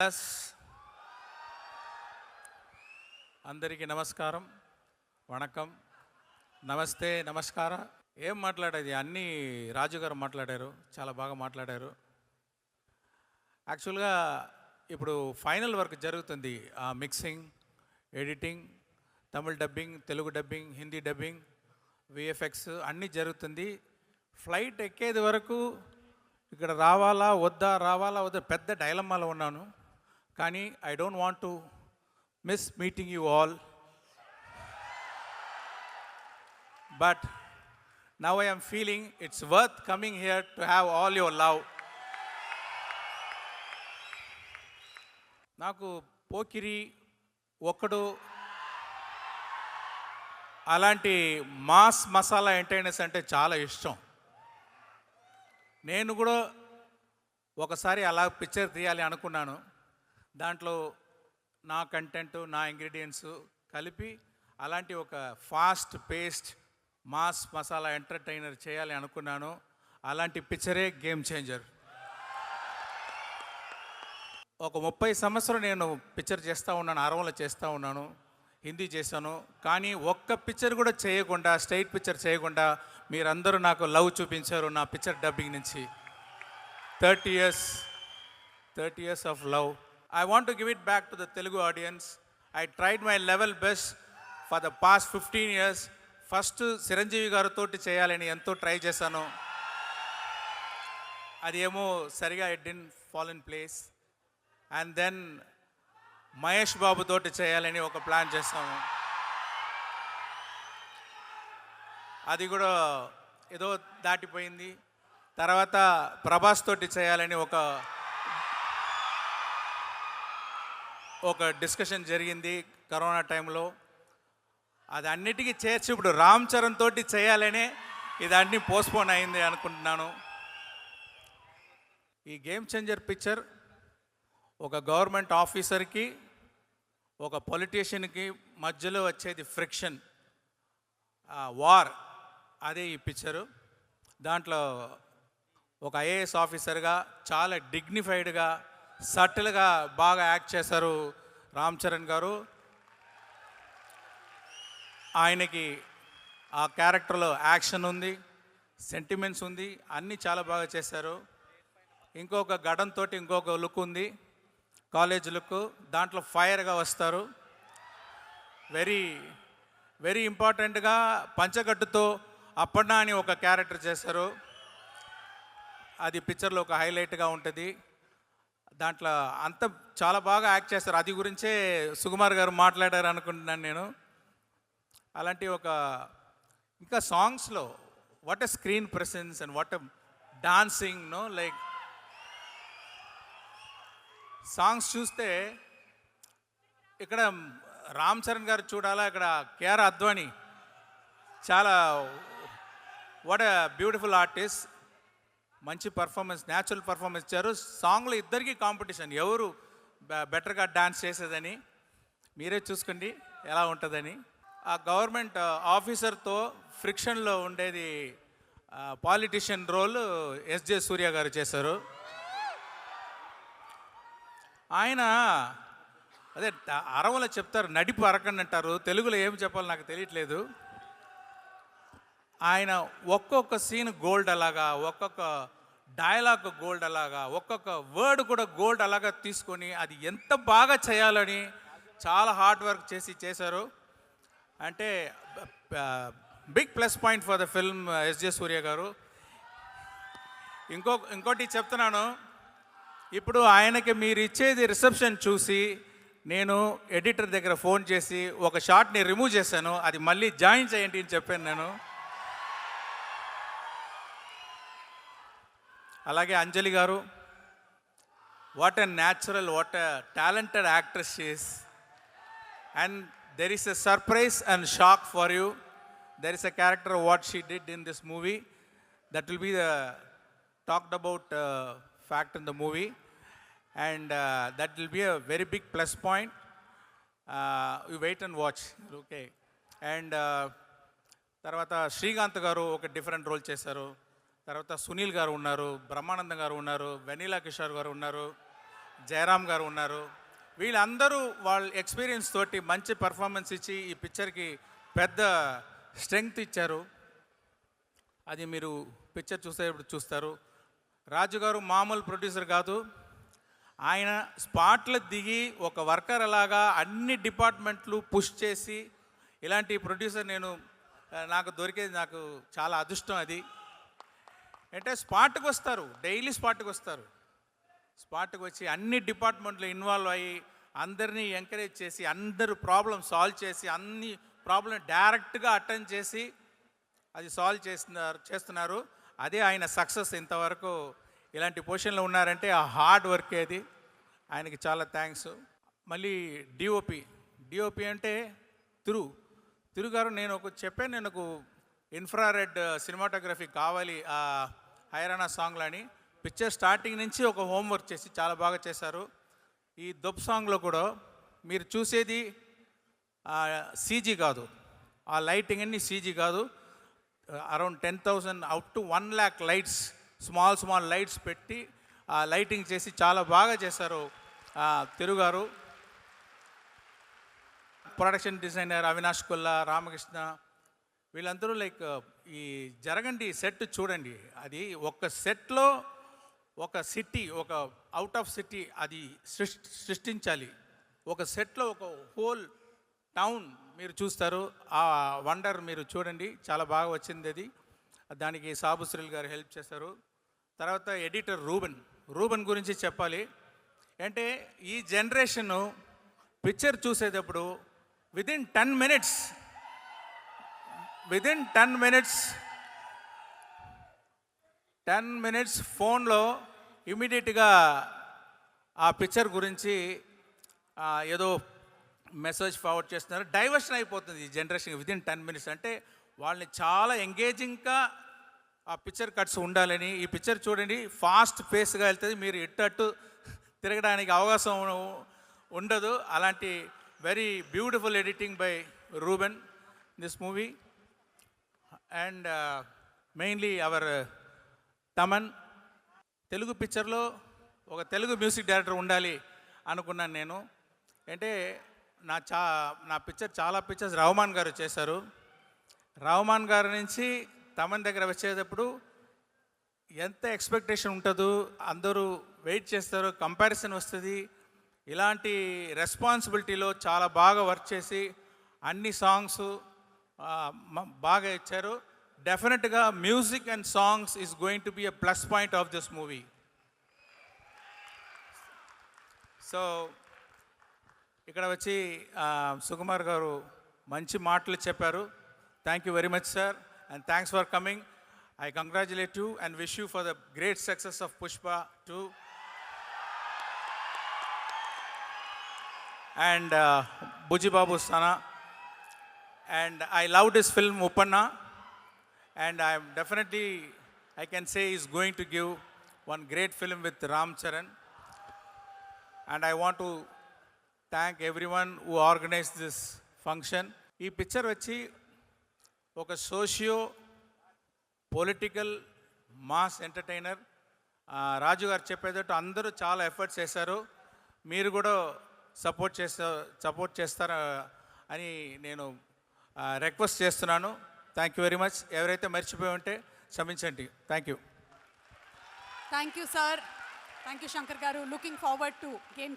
Plus అందరికీ నమస్కారం వణకం. నమస్తే నమస్కార. ఏం మాట్లాడేది? అన్నీ రాజుగారు మాట్లాడారు. చాలా బాగా మాట్లాడారు. యాక్చువల్గా ఇప్పుడు ఫైనల్ వర్క్ జరుగుతుంది. ఆ mixing editing Tamil dubbing Telugu dubbing Hindi dubbing VFX అన్నీ జరుగుతుంది. ఫ్లైట్ ఎక్కేది వరకు ఇక్కడ రావాలా వద్దా రావాలా వద్దా పెద్ద డైలమ్మాలో ఉన్నాను. కానీ I don't want to miss meeting you all but now I'm feeling it's worth coming here to have all your love నాకు పోకిరి ఒక్కడు అలాంటి మాస్ మసాలా ఎంటర్టైనర్స్ అంటే చాలా ఇష్టం. నేను కూడా ఒకసారి అలా పిక్చర్ తీయాలి అనుకున్నాను. దాంట్లో నా కంటెంట్ నా ఇంగ్రీడియంట్స్ కలిపి అలాంటి ఒక fast paced mass masala entertainer చేయాలి అనుకున్నాను. అలాంటి పిక్చరే గేమ్ చేంజర్ ఒక ముప్పై సంవత్సరం నేను పిక్చర్ చేస్తూ ఉన్నాను అరవలో చేస్తూ ఉన్నాను హిందీ చేశాను. కానీ ఒక్క పిక్చర్ కూడా చేయకుండా స్ట్రైట్ పిక్చర్ చేయకుండా మీరందరూ నాకు లవ్ చూపించారు నా పిక్చర్ డబ్బింగ్ నుంచి. Thirty years thirty years of love I want to give it back to the Telugu audience I tried my level best for the past fifteen years first Chiranjeevi గారితో చేయాలని ఎంతో try చేశాను. అది ఏమో సరిగా it didn't fall in place and then Mahesh బాబుతోటి చేయాలని ఒక plan చేస్తాము అది కూడా ఏదో దాటిపోయింది. తర్వాత ప్రభాస్ తోటి చేయాలని ఒక ఒక డిస్కషన్ జరిగింది కరోనా టైంలో. అది అన్నిటికీ చేర్చి ఇప్పుడు రామ్ చరణ్ తోటి చేయాలనే ఇది అన్నీ పోస్ట్పోన్ అయింది అనుకుంటున్నాను. ఈ గేమ్ చేంజర్ పిక్చర్ ఒక గవర్నమెంట్ ఆఫీసర్కి ఒక పొలిటీషియన్కి మధ్యలో వచ్చేది ఫ్రిక్షన్ వార్. అదే ఈ పిక్చరు. దాంట్లో ఒక ఐఏఎస్ ఆఫీసర్గా చాలా డిగ్నిఫైడ్గా సటిల్గా బాగా యాక్ట్ చేశారు రామ్ చరణ్ గారు. ఆయనకి ఆ క్యారెక్టర్లో యాక్షన్ ఉంది సెంటిమెంట్స్ ఉంది అన్నీ చాలా బాగా చేశారు. ఇంకొక గడంతో ఇంకొక లుక్ ఉంది కాలేజ్ లుక్ దాంట్లో ఫైర్గా వస్తారు. వెరీ వెరీ ఇంపార్టెంట్గా పంచగట్టుతో అప్పన్న అని ఒక క్యారెక్టర్ చేశారు. అది పిక్చర్లో ఒక హైలైట్గా ఉంటుంది. దాంట్లో అంత చాలా బాగా యాక్ట్ చేస్తారు. అది గురించే సుకుమార్ గారు మాట్లాడారు అనుకుంటున్నాను నేను. అలాంటి ఒక ఇంకా సాంగ్స్లో what a screen presence and what a dancing no like songs చూస్తే ఇక్కడ రామ్ చరణ్ గారు చూడాలా? ఇక్కడ కేఆర్ అద్వానీ. చాలా వాట్ ఎ బ్యూటిఫుల్ ఆర్టిస్ట్ మంచి పర్ఫార్మెన్స్ న్యాచురల్ పర్ఫార్మెన్స్ ఇచ్చారు. సాంగ్లో ఇద్దరికి కాంపిటీషన్ ఎవరు బెటర్గా డాన్స్ చేసేదని మీరే చూసుకోండి ఎలా ఉంటుందని. ఆ గవర్నమెంట్ ఆఫీసర్తో ఫ్రిక్షన్లో ఉండేది పాలిటిషియన్ రోల్ ఎస్జే సూర్య గారు చేశారు. ఆయన అదే అరవలో చెప్తారు నడిపు అరకండి అంటారు. తెలుగులో ఏం చెప్పాలో నాకు తెలియట్లేదు. ఆయన ఒక్కొక్క సీన్ గోల్డ్ అలాగా ఒక్కొక్క డైలాగ్ గోల్డ్ అలాగా ఒక్కొక్క వర్డ్ కూడా గోల్డ్ అలాగా తీసుకొని అది ఎంత బాగా చేయాలని చాలా హార్డ్ వర్క్ చేసి చేశారు. అంటే big plus point for the film SJ Surya garu. ఇంకో ఇంకోటి చెప్తున్నాను. ఇప్పుడు ఆయనకి మీరు ఇచ్చేది రిసెప్షన్ చూసి నేను ఎడిటర్ దగ్గర ఫోన్ చేసి ఒక షాట్ని రిమూవ్ చేశాను అది మళ్ళీ జాయిన్ చేయండి అని చెప్పాను నేను. అలాగే Anjali garu what a natural what a talented actress she's and there is a surprise and shock for you there is a character what she did in this movie that will be the talked about fact in the movie and that will be a very big plus point you wait and watch okay and తర్వాత శ్రీకాంత్ గారు ఒక different role చేశారు. తర్వాత సునీల్ గారు ఉన్నారు బ్రహ్మానందం గారు ఉన్నారు vanilla Kishore గారు ఉన్నారు జయరామ్ గారు ఉన్నారు. వీళ్ళందరూ వాళ్ళ ఎక్స్పీరియన్స్ తోటి మంచి పర్ఫార్మెన్స్ ఇచ్చి ఈ పిక్చర్కి పెద్ద స్ట్రెంగ్త్ ఇచ్చారు. అది మీరు పిక్చర్ చూసేటప్పుడు చూస్తారు. రాజు గారు మామూలు ప్రొడ్యూసర్ కాదు. ఆయన స్పాట్లో దిగి ఒక వర్కర్ అలాగా అన్ని డిపార్ట్మెంట్లు పుష్ చేసి ఇలాంటి ప్రొడ్యూసర్ నేను నాకు దొరికేది నాకు చాలా అదృష్టం అది. అంటే స్పాట్కి వస్తారు డైలీ స్పాట్కి వస్తారు. స్పాట్కి వచ్చి అన్ని డిపార్ట్మెంట్లు ఇన్వాల్వ్ అయ్యి అందరినీ ఎంకరేజ్ చేసి అందరూ ప్రాబ్లం సాల్వ్ చేసి అన్ని ప్రాబ్లం డైరెక్ట్గా అటెండ్ చేసి అది సాల్వ్ చేస్తున్నారు చేస్తున్నారు. అదే ఆయన సక్సెస్ ఇంతవరకు ఇలాంటి పొజిషన్లో ఉన్నారంటే ఆ హార్డ్ వర్క్ అది ఆయనకి చాలా థ్యాంక్స్. మళ్ళీ డిఓపి. డిఓపి అంటే తిరు. తిరు గారు నేను ఒక చెప్పాను నేను ఒక ఇన్ఫ్రారెడ్ సినిమాటోగ్రఫీ కావాలి ఆ హైరానా సాంగ్లో అని పిక్చర్ స్టార్టింగ్ నుంచి ఒక హోంవర్క్ చేసి చాలా బాగా చేశారు. ఈ దొబ్ సాంగ్లో కూడా మీరు చూసేది సీజీ కాదు. ఆ లైటింగ్ అన్ని సీజీ కాదు. Around ten thousand out to one lakh lights small small lights పెట్టి ఆ లైటింగ్ చేసి చాలా బాగా చేశారు తిరుగారు ప్రొడక్షన్ డిజైనర్ అవినాష్ కొల్లా రామకృష్ణ వీళ్ళందరూ లైక్ ఈ జరగండి సెట్ చూడండి. అది ఒక సెట్లో ఒక సిటీ ఒక అవుట్ ఆఫ్ సిటీ అది సృష్ సృష్టించాలి. ఒక సెట్లో ఒక హోల్ టౌన్ మీరు చూస్తారు. ఆ వండర్ మీరు చూడండి. చాలా బాగా వచ్చింది అది. దానికి సాబుశ్రీల్ గారు హెల్ప్ చేశారు. తర్వాత ఎడిటర్ రూబన్. రూబన్ గురించి చెప్పాలి. అంటే ఈ జనరేషను పిక్చర్ చూసేటప్పుడు within ten minutes within ten minutes ten minutes ఫోన్లో ఇమీడియట్గా ఆ పిక్చర్ గురించి ఏదో మెసేజ్ ఫార్వర్డ్ చేస్తున్నారు. డైవర్షన్ అయిపోతుంది ఈ జనరేషన్ విదిన్ టెన్ మినిట్స్ అంటే వాళ్ళని చాలా ఎంగేజింగ్గా ఆ పిక్చర్ కట్స్ ఉండాలని ఈ పిక్చర్ చూడండి ఫాస్ట్ పేస్గా వెళ్తుంది. మీరు ఇట్టట్టు తిరగడానికి అవకాశం ఉండదు. అలాంటి very beautiful editing by Ruben this movie and mainly our Thaman Telugu పిక్చర్లో ఒక తెలుగు మ్యూజిక్ డైరెక్టర్ ఉండాలి అనుకున్నాను నేను. అంటే నా చా నా పిక్చర్ చాలా పిక్చర్స్ రహమాన్ గారు చేశారు. రహమాన్ గారి నుంచి తమన్ దగ్గర వచ్చేటప్పుడు ఎంత ఎక్స్పెక్టేషన్ ఉంటుందో అందరూ వెయిట్ చేస్తారు కంపారిజన్ వస్తుంది. ఇలాంటి రెస్పాన్సిబిలిటీలో చాలా బాగా వర్క్ చేసి అన్ని సాంగ్స్ బాగా ఇచ్చారు. డెఫినెట్గా music and songs is going to be a plus point of this movie so ఇక్కడ వచ్చి సుకుమార్ గారు మంచి మాటలు చెప్పారు. Thank you very much sir and thanks for coming I congratulate you and wish you for the great success of Pushpa two and Buchibabu Sana and I loved his film Upanna, and I'm definitely, I can say, he's going to give one great film with Ram Charan. And I want to thank everyone who organized this function. ఈ picture వచ్చి ఒక socio political mass entertainer Raju garu చెప్పేటట్టు అందరూ చాలా efforts చేశారు మీరు కూడా support చేస్తా support చేస్తారా అని నేను రిక్వెస్ట్ చేస్తున్నాను. థ్యాంక్ యూ వెరీ మచ్ ఎవరైతే మర్చిపోయి ఉంటే క్షమించండి. Thank you thank you sir thank you Shankar garu. Looking forward to game